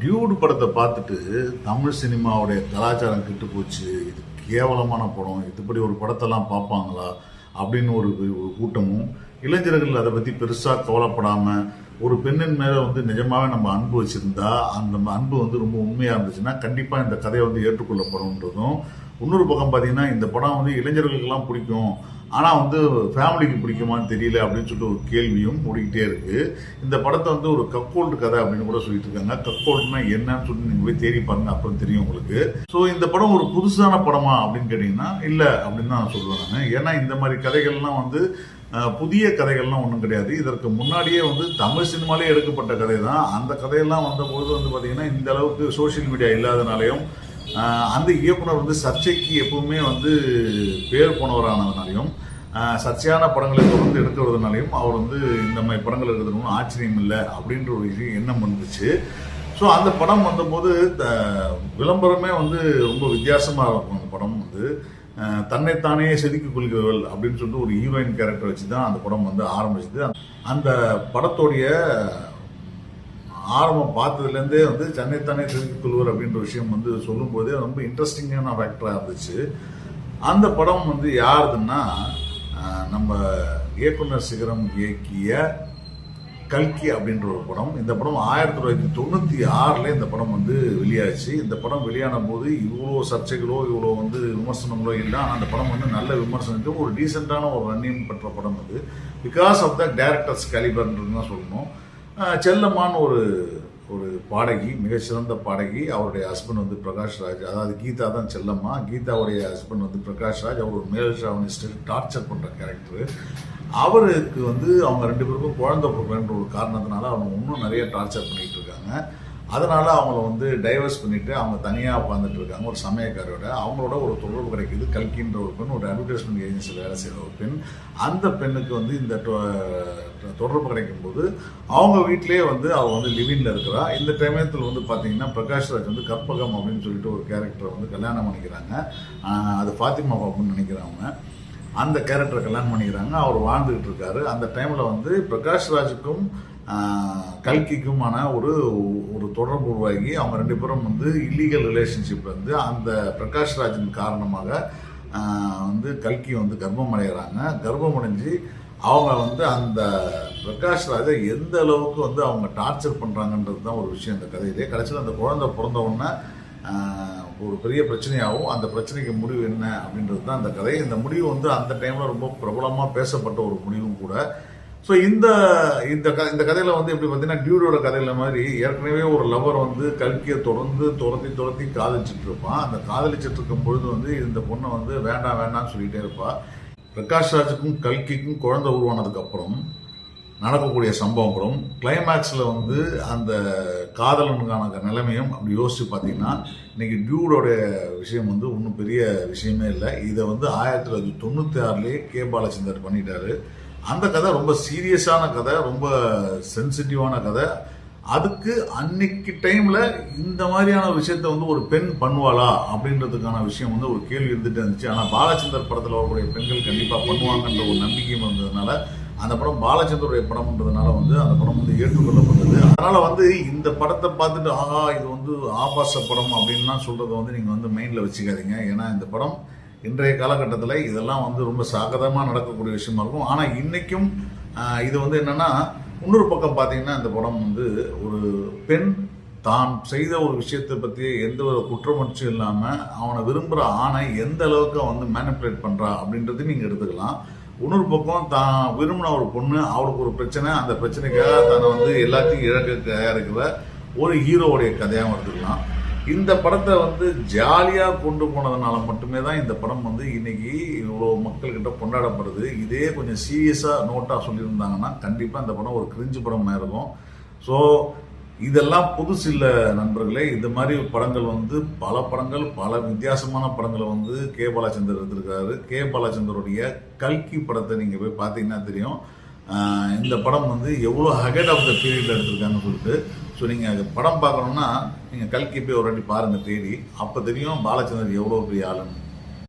Dude படத்தை பார்த்துட்டு தமிழ் சினிமாவுடைய கலாச்சாரம் கெட்டு போச்சு இது கேவலமான படம் இதுபடி ஒரு படத்தெல்லாம் பார்ப்பாங்களா அப்படின்னு ஒரு ஒரு கூட்டமும் இளைஞர்கள் அதை பற்றி பெருசாக கவலைப்படாமல் ஒரு பெண்ணின் மேலே வந்து நிஜமாகவே நம்ம அன்பு வச்சுருந்தா அந்த அன்பு வந்து ரொம்ப உண்மையாக இருந்துச்சுன்னா கண்டிப்பாக இந்த கதையை வந்து ஏற்றுக்கொள்ளப்படும்ன்றதும் இன்னொரு பக்கம் பார்த்தீங்கன்னா இந்த படம் வந்து இளைஞர்களுக்கெல்லாம் பிடிக்கும். ஆனால் வந்து ஃபேமிலிக்கு பிடிக்குமான்னு தெரியல அப்படின்னு சொல்லிட்டு ஒரு கேள்வியும் ஓடிக்கிட்டே இருக்குது இந்த படத்தை வந்து ஒரு கக்கோல்டு கதை அப்படின்னு கூட சொல்லிட்டு இருக்காங்க கக்கோல்டுனா என்னன்னு சொல்லிட்டு நீங்கள் போய் தேடி பாருங்க அப்புறம் தெரியும் உங்களுக்கு. ஸோ இந்த படம் ஒரு புதுசான படமா அப்படின்னு கேட்டிங்கன்னா இல்லை அப்படின்னு தான் நான் சொல்லுவேன் நான். ஏன்னா இந்த மாதிரி கதைகள்லாம் வந்து புதிய கதைகள்லாம் ஒன்றும் கிடையாது. இதற்கு முன்னாடியே வந்து தமிழ் சினிமாலே எடுக்கப்பட்ட கதை தான் அந்த கதையெல்லாம் வந்தபோது வந்து பார்த்திங்கன்னா இந்த அளவுக்கு சோஷியல் மீடியா இல்லாதனாலையும் அந்த இயக்குனர் வந்து சர்ச்சைக்கு எப்பவுமே வந்து பேர் போனவரானதுனாலையும் சர்ச்சையான படங்களை தொடர்ந்து எடுக்கிறதுனாலையும் அவர் வந்து இந்த மாதிரி படங்கள் எடுக்கணும்னு ஆச்சரியம் இல்லை அப்படின்ற ஒரு விஷயம் எண்ணம் வந்துச்சு. ஸோ அந்த படம் வந்தபோது த- விளம்பரமே வந்து ரொம்ப வித்தியாசமாக இருக்கும் அந்த படம் வந்து. தன்னைத்தானே செதுக்கிக் கொள்கிறவள் அப்படின்னு சொல்லிட்டு ஒரு ஹீரோயின் கேரக்டர் வச்சு தான் அந்த படம் வந்து ஆரம்பிச்சது. அந்த படத்துடைய ஆரம்பம் பார்த்ததுலேருந்தே வந்து தன்னைத்தானே செதுக்கிக் கொள்வர் அப்படின்ற விஷயம் வந்து சொல்லும்போதே ரொம்ப இன்ட்ரெஸ்டிங்கான ஃபேக்டராக இருந்துச்சு. அந்த படம் வந்து யாருதுன்னா நம்ம இயக்குனர் சிகரம் இயக்கிய கல்கி அப்படின்ற ஒரு படம். இந்த படம் ஆயிரத்தி தொள்ளாயிரத்தி தொண்ணூற்றி ஆறில் இந்த படம் வந்து வெளியாச்சு. இந்த படம் வெளியான போது இவ்வளோ சர்ச்சைகளோ இவ்வளோ வந்து விமர்சனங்களோ இல்லை. ஆனால் அந்த படம் வந்து நல்ல விமர்சனத்துக்கு ஒரு டீசெண்டான ஒரு ரன்னிங் பெற்ற படம் அது. பிகாஸ் ஆஃப் த டேரக்டர்ஸ் கேலிபர்ன்றது தான் சொல்லணும். செல்லம்மான்னு ஒரு ஒரு பாடகி மிகச்சிறந்த பாடகி. அவருடைய ஹஸ்பண்ட் வந்து பிரகாஷ் ராஜ். அதாவது கீதா தான் செல்லம்மா. கீதாவுடைய ஹஸ்பண்ட் வந்து பிரகாஷ் ராஜ். அவர் ஒரு மேல் டார்ச்சர் பண்ணுற கேரக்டர் அவருக்கு வந்து அவங்க ரெண்டு பேருக்கும் குழந்தை பிறகுன்ற ஒரு காரணத்தினால அவங்க இன்னும் நிறைய டார்ச்சர் பண்ணிகிட்டு இருக்காங்க. அதனால அவங்கள வந்து டைவர்ஸ் பண்ணிட்டு அவங்க தனியாக உட்காந்துட்டு இருக்காங்க. ஒரு சமயக்காரோட அவங்களோட ஒரு தொடர்பு கிடைக்குது. கல்கின்ற ஒரு பெண் ஒரு அட்வர்டைஸ்மெண்ட் ஏஜென்சியில் வேலை செய்கிற ஒரு பெண். அந்த பெண்ணுக்கு வந்து இந்த தொடர்பு கிடைக்கும் போது அவங்க வீட்டிலேயே வந்து அவள் வந்து லிவின்ல இருக்கிறா. இந்த டைமத்தில் வந்து பார்த்தீங்கன்னா பிரகாஷ் ராஜ் வந்து கற்பகம் அப்படின்னு சொல்லிட்டு ஒரு கேரக்டரை வந்து கல்யாணம் பண்ணிக்கிறாங்க. அது ஃபாத்திமா பாப்புன்னு நினைக்கிறவங்க அந்த கேரக்டரை கல்யாணம் பண்ணிக்கிறாங்க. அவர் வாழ்ந்துகிட்டு இருக்காரு. அந்த டைமில் வந்து பிரகாஷ் ராஜுக்கும் கல்கிக்குமான ஒரு ஒரு தொடர்பு உருவாகி அவங்க ரெண்டு பேரும் வந்து இல்லீகல் ரிலேஷன்ஷிப் வந்து அந்த பிரகாஷ் ராஜின் காரணமாக வந்து கல்கி வந்து கர்ப்பம் அடைகிறாங்க கர்ப்பம் அடைஞ்சு அவங்க வந்து அந்த பிரகாஷ் ராஜை எந்த அளவுக்கு வந்து அவங்க டார்ச்சர் பண்ணுறாங்கன்றது தான் ஒரு விஷயம் இந்த கதையிலே. கடைசியில் அந்த குழந்தை பிறந்த உடனே ஒரு பெரிய பிரச்சனையாகவும் அந்த பிரச்சனைக்கு முடிவு என்ன அப்படின்றது தான் அந்த கதை. இந்த முடிவு வந்து அந்த டைமில் ரொம்ப பிரபலமாக பேசப்பட்ட ஒரு முடிவும் கூட. ஸோ இந்த இந்த க இந்த கதையில் வந்து எப்படி பார்த்தீங்கன்னா டியூடோட கதையில் மாதிரி ஏற்கனவே ஒரு லவர் வந்து கல்கியை தொடர்ந்து துரத்தி துரத்தி காதலிச்சிட்டு இருப்பான். அந்த காதலிச்சுட்டு இருக்கும் பொழுது வந்து இந்த பொண்ணை வந்து வேண்டாம் வேண்டாம்னு சொல்லிட்டே இருப்பா. பிரகாஷ் ராஜுக்கும் கல்கிக்கும் குழந்தை உருவானதுக்கப்புறம் நடக்கக்கூடிய சம்பவங்களும் கிளைமேக்ஸில் வந்து அந்த காதலனுக்கான நிலைமையும் அப்படி யோசித்து பார்த்தீங்கன்னா இன்னைக்கு டியூடோடைய விஷயம் வந்து ஒன்றும் பெரிய விஷயமே இல்லை. இதை வந்து ஆயிரத்தி தொள்ளாயிரத்தி தொண்ணூற்றி ஆறுலேயே கே பாலச்சந்தர் பண்ணிட்டாரு. அந்த கதை ரொம்ப சீரியஸான கதை ரொம்ப சென்சிட்டிவான கதை. அதுக்கு அன்னைக்கு டைம்ல இந்த மாதிரியான விஷயத்த வந்து ஒரு பெண் பண்ணுவாளா அப்படின்றதுக்கான விஷயம் வந்து ஒரு கேள்வி இருந்துட்டு இருந்துச்சு. ஆனால் பாலச்சந்தர் படத்தில் வரக்கூடிய பெண்கள் கண்டிப்பாக பண்ணுவாங்கன்ற ஒரு நம்பிக்கையும் இருந்ததுனால அந்த படம் பாலச்சந்தருடைய படம்ன்றதுனால வந்து அந்த படம் வந்து ஏற்றுக்கொள்ளப்பட்டது. அதனால வந்து இந்த படத்தை பார்த்துட்டு ஆஹா இது வந்து ஆபாச படம் அப்படின்லாம் சொல்றதை வந்து நீங்கள் வந்து மைண்டில் வச்சுக்காதீங்க. ஏன்னா இந்த படம் இன்றைய காலகட்டத்தில் இதெல்லாம் வந்து ரொம்ப சாகதமாக நடக்கக்கூடிய விஷயமா இருக்கும். ஆனால் இன்றைக்கும் இது வந்து என்னென்னா இன்னொரு பக்கம் பார்த்தீங்கன்னா இந்த படம் வந்து ஒரு பெண் தான் செய்த ஒரு விஷயத்தை பற்றி எந்த ஒரு குற்றமுணர்ச்சியும் இல்லாமல் அவனை விரும்புகிற ஆணை எந்த அளவுக்கு வந்து மேனிப்புலேட் பண்ணுறா அப்படின்றது நீங்கள் எடுத்துக்கலாம். இன்னொரு பக்கம் தான் விரும்பின ஒரு பொண்ணு அவளுக்கு ஒரு பிரச்சனை அந்த பிரச்சனைக்காக தன்னை வந்து எல்லாத்தையும் இழக்க தயாரிக்கிற ஒரு ஹீரோவுடைய கதையாகவும் எடுத்துக்கலாம். இந்த படத்தை வந்து ஜாலியாக கொண்டு போனதுனால மட்டுமே தான் இந்த படம் வந்து இன்னைக்கு இவ்வளோ மக்கள்கிட்ட கொண்டாடப்படுது. இதே கொஞ்சம் சீரியஸாக நோட்டாக சொல்லியிருந்தாங்கன்னா கண்டிப்பாக இந்த படம் ஒரு கிரிஞ்சு படம் இருக்கும். ஸோ இதெல்லாம் புதுசு இல்லை நண்பர்களே. இந்த மாதிரி படங்கள் வந்து பல படங்கள் பல வித்தியாசமான படங்களை வந்து கே பாலச்சந்தர் எடுத்திருக்காரு. கே பாலச்சந்தருடைய கல்கி படத்தை நீங்கள் போய் பார்த்தீங்கன்னா தெரியும். இந்த படம் வந்து எவ்வளோ ஹெட் ஆஃப் த பீரியடில் எடுத்திருக்காங்கன்னு சொல்லிட்டு ஸோ நீங்கள் படம் பார்க்கணுன்னா நீங்கள் கல்கி போய் ஒரு வாட்டி பாருங்கள் தேடி அப்போ தெரியும் பாலச்சந்தர் எவ்வளோ பெரிய ஆளுன்னு.